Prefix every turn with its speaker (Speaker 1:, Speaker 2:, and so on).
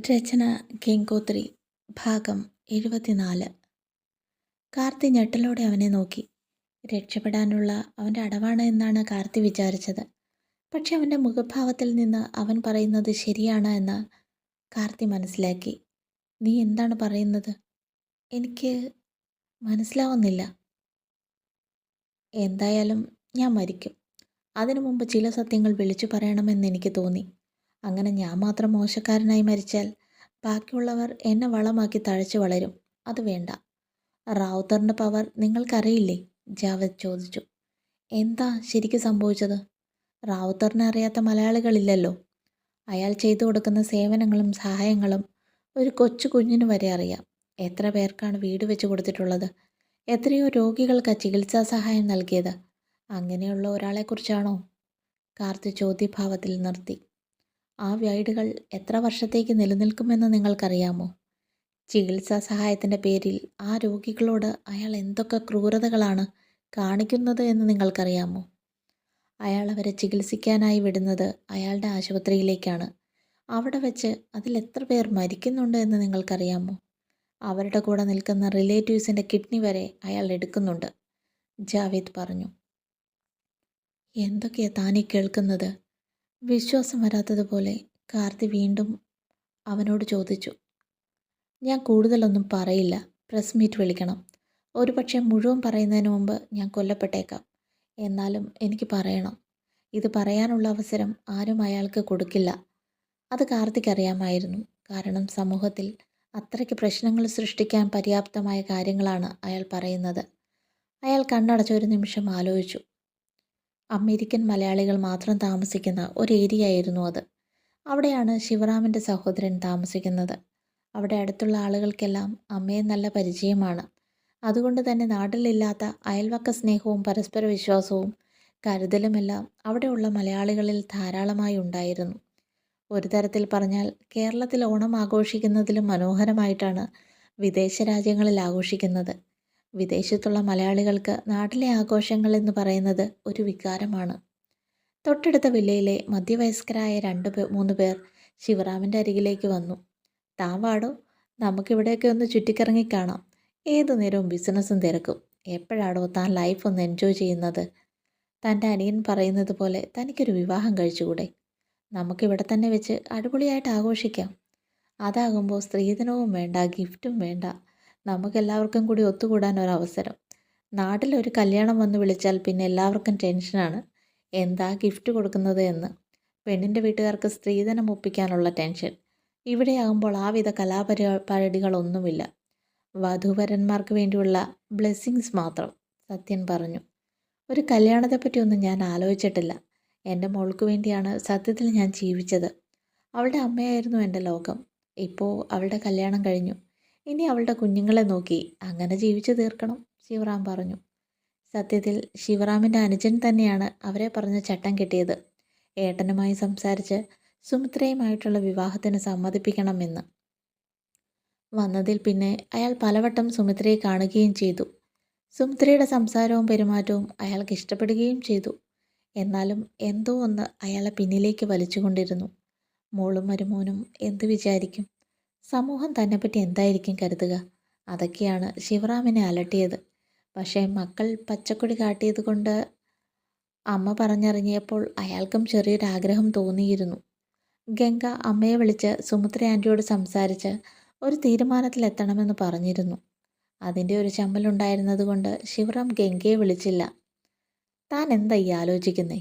Speaker 1: രചന ഗംഗോത്രി ഭാഗം എഴുപത്തിനാല്. കാർത്തി ഞെട്ടലോടെ അവനെ നോക്കി. രക്ഷപ്പെടാനുള്ള അവന്റെ അടവാണ് എന്നാണ് കാർത്തി വിചാരിച്ചത്. പക്ഷെ അവന്റെ മുഖഭാവത്തിൽ നിന്ന് അവൻ പറയുന്നത് ശരിയാണ് എന്ന് കാർത്തി മനസ്സിലാക്കി. നീ എന്താണ് പറയുന്നത്? എനിക്ക് മനസ്സിലാവുന്നില്ല. എന്തായാലും ഞാൻ മരിക്കും. അതിനു മുമ്പ് ചില സത്യങ്ങൾ വിളിച്ചു പറയണമെന്ന് എനിക്ക് തോന്നി. അങ്ങനെ ഞാൻ മാത്രം മോശക്കാരനായി മരിച്ചാൽ ബാക്കിയുള്ളവർ എന്നെ വളമാക്കി തഴച്ചു വളരും. അത് വേണ്ട. റാവുത്തറിന്റെ പവർ നിങ്ങൾക്കറിയില്ലേ? ജാവദ് ചോദിച്ചു. എന്താ ശരിക്കും സംഭവിച്ചത്? റാവുത്തറിനെ അറിയാത്ത മലയാളികളില്ലല്ലോ. അയാൾ ചെയ്തു കൊടുക്കുന്ന സേവനങ്ങളും സഹായങ്ങളും ഒരു കൊച്ചു കുഞ്ഞിന് വരെ അറിയാം. എത്ര പേർക്കാണ് വീട് വെച്ച് കൊടുത്തിട്ടുള്ളത്? എത്രയോ രോഗികൾക്ക് ചികിത്സാ സഹായം നൽകിയത്. അങ്ങനെയുള്ള ഒരാളെക്കുറിച്ചാണോ? കാർത്തി ചോദ്യഭാവത്തിൽ നിർത്തി. ആ വീടുകൾ എത്ര വർഷത്തേക്ക് നിലനിൽക്കുമെന്ന് നിങ്ങൾക്കറിയാമോ? ചികിത്സാ സഹായത്തിന്റെ പേരിൽ ആ രോഗികളോട് അയാൾ എന്തൊക്കെ ക്രൂരതകളാണ് കാണിക്കുന്നത് എന്ന് നിങ്ങൾക്കറിയാമോ? അയാൾ അവരെ ചികിത്സിക്കാനായി വിടുന്നത് അയാളുടെ ആശുപത്രിയിലേക്കാണ്. അവിടെ വെച്ച് അതിൽ എത്ര പേർ മരിക്കുന്നുണ്ട് എന്ന് നിങ്ങൾക്കറിയാമോ? അവരുടെ കൂടെ നിൽക്കുന്ന റിലേറ്റീവ്സിന്റെ കിഡ്നി വരെ അയാൾ എടുക്കുന്നുണ്ട് ജാവേദ് പറഞ്ഞു. എന്തൊക്കെയാ താനീ കേൾക്കുന്നത്? വിശ്വാസം വരാത്തതുപോലെ കാർത്തി വീണ്ടും അവനോട് ചോദിച്ചു ഞാൻ കൂടുതലൊന്നും പറയില്ല. പ്രസ് മീറ്റ് വിളിക്കണം. ഒരു പക്ഷേ മുഴുവൻ പറയുന്നതിന് മുമ്പ് ഞാൻ കൊല്ലപ്പെട്ടേക്കാം. എന്നാലും എനിക്ക് പറയണം. ഇത് പറയാനുള്ള അവസരം ആരും അയാൾക്ക് കൊടുക്കില്ല. അത് കാർത്തിക് അറിയാമായിരുന്നു. കാരണം സമൂഹത്തിൽ അത്രയ്ക്ക് പ്രശ്നങ്ങൾ സൃഷ്ടിക്കാൻ പര്യാപ്തമായ കാര്യങ്ങളാണ് അയാൾ പറയുന്നത്. അയാൾ കണ്ണടച്ച ഒരു നിമിഷം ആലോചിച്ചു. അമേരിക്കൻ മലയാളികൾ മാത്രം താമസിക്കുന്ന ഒരു ഏരിയ ആയിരുന്നു അത്. അവിടെയാണ് ശിവറാമിന്റെ സഹോദരൻ താമസിക്കുന്നത്. അവിടെ അടുത്തുള്ള ആളുകൾക്കെല്ലാം അമ്മയെ നല്ല പരിചയമാണ്. അതുകൊണ്ട് തന്നെ നാട്ടിലില്ലാത്ത അയൽവക്ക സ്നേഹവും പരസ്പര വിശ്വാസവും കരുതലുമെല്ലാം അവിടെയുള്ള മലയാളികളിൽ ധാരാളമായി ഉണ്ടായിരുന്നു. ഒരു തരത്തിൽ പറഞ്ഞാൽ കേരളത്തിൽ ഓണം ആഘോഷിക്കുന്നതിലും മനോഹരമായിട്ടാണ് വിദേശ രാജ്യങ്ങളിൽ ആഘോഷിക്കുന്നത്. വിദേശത്തുള്ള മലയാളികൾക്ക് നാട്ടിലെ ആഘോഷങ്ങൾ എന്ന് പറയുന്നത് ഒരു വികാരമാണ്. തൊട്ടടുത്ത വില്ലയിലെ മധ്യവയസ്കരായ രണ്ട് മൂന്ന് പേർ ശിവറാമിന്റെ അരികിലേക്ക് വന്നു. താൻ വാടോ നമുക്കിവിടെയൊക്കെ ഒന്ന് ചുറ്റിക്കറങ്ങി കാണാം. ഏതു നേരവും ബിസിനസ്സും തിരക്കും. എപ്പോഴാടോ താൻ ലൈഫ് ഒന്ന് എൻജോയ് ചെയ്യുന്നത്? തന്റെ അനിയൻ പറയുന്നത് പോലെ തനിക്കൊരു വിവാഹം കഴിച്ചുകൂടെ? നമുക്കിവിടെ തന്നെ വെച്ച് അടിപൊളിയായിട്ട് ആഘോഷിക്കാം. അതാകുമ്പോൾ സ്ത്രീധനവും വേണ്ട ഗിഫ്റ്റും വേണ്ട. നമുക്കെല്ലാവർക്കും കൂടി ഒത്തുകൂടാൻ ഒരു അവസരം നാട്ടിൽ ഒരു കല്യാണം വന്ന് വിളിച്ചാൽ പിന്നെ എല്ലാവർക്കും ടെൻഷനാണ്. എന്താ ഗിഫ്റ്റ് കൊടുക്കുന്നത് എന്ന്. പെണ്ണിന്റെ വീട്ടുകാർക്ക് സ്ത്രീധനം ഒപ്പിക്കാനുള്ള ടെൻഷൻ. ഇവിടെയാകുമ്പോൾ ആ വിധ കലാപരിപാടികളൊന്നുമില്ല. വധുവരന്മാർക്ക് വേണ്ടിയുള്ള ബ്ലെസ്സിങ്സ് മാത്രം സത്യൻ പറഞ്ഞു. ഒരു കല്യാണത്തെപ്പറ്റിയൊന്നും ഞാൻ ആലോചിച്ചിട്ടില്ല. എന്റെ മോൾക്ക് വേണ്ടിയാണ് സത്യത്തിൽ ഞാൻ ജീവിച്ചത്. അവളുടെ അമ്മയായിരുന്നു എന്റെ ലോകം. ഇപ്പോൾ അവളുടെ കല്യാണം കഴിഞ്ഞു. ഇനി അവളുടെ കുഞ്ഞുങ്ങളെ നോക്കി അങ്ങനെ ജീവിച്ചു തീർക്കണം ശിവറാം പറഞ്ഞു. സത്യത്തിൽ ശിവറാമിന്റെ അനുജൻ തന്നെയാണ് അവരെ പറഞ്ഞ ചട്ടം കിട്ടിയത്. ഏട്ടനുമായി സംസാരിച്ച് സുമിത്രയുമായിട്ടുള്ള വിവാഹത്തിന് സമ്മതിപ്പിക്കണമെന്ന്. വന്നതിൽ പിന്നെ അയാൾ പലവട്ടം സുമിത്രയെ കാണുകയും ചെയ്തു. സുമിത്രയുടെ സംസാരവും പെരുമാറ്റവും അയാൾക്ക് ഇഷ്ടപ്പെടുകയും ചെയ്തു. എന്നാലും എന്തോ ഒന്ന് അയാളെ പിന്നിലേക്ക് വലിച്ചുകൊണ്ടിരുന്നു. മോളും മരുമോനും എന്തു വിചാരിക്കും? സമൂഹം തന്നെപ്പറ്റി എന്തായിരിക്കും കരുതുക? അതൊക്കെയാണ് ശിവറാമിനെ അലട്ടിയത്. പക്ഷേ മക്കൾ പച്ചക്കൊടി കാട്ടിയത് കൊണ്ട് അമ്മ പറഞ്ഞറിഞ്ഞപ്പോൾ അയാൾക്കും ചെറിയൊരാഗ്രഹം തോന്നിയിരുന്നു. ഗംഗ അമ്മയെ വിളിച്ച് സുമിത്ര ആന്റിയോട് സംസാരിച്ച് ഒരു തീരുമാനത്തിലെത്തണമെന്ന് പറഞ്ഞിരുന്നു. അതിന്റെ ഒരു ചമ്മലുണ്ടായിരുന്നതുകൊണ്ട് ശിവറാം ഗംഗയെ വിളിച്ചില്ല. താൻ എന്തായി ആലോചിക്കുന്നേ?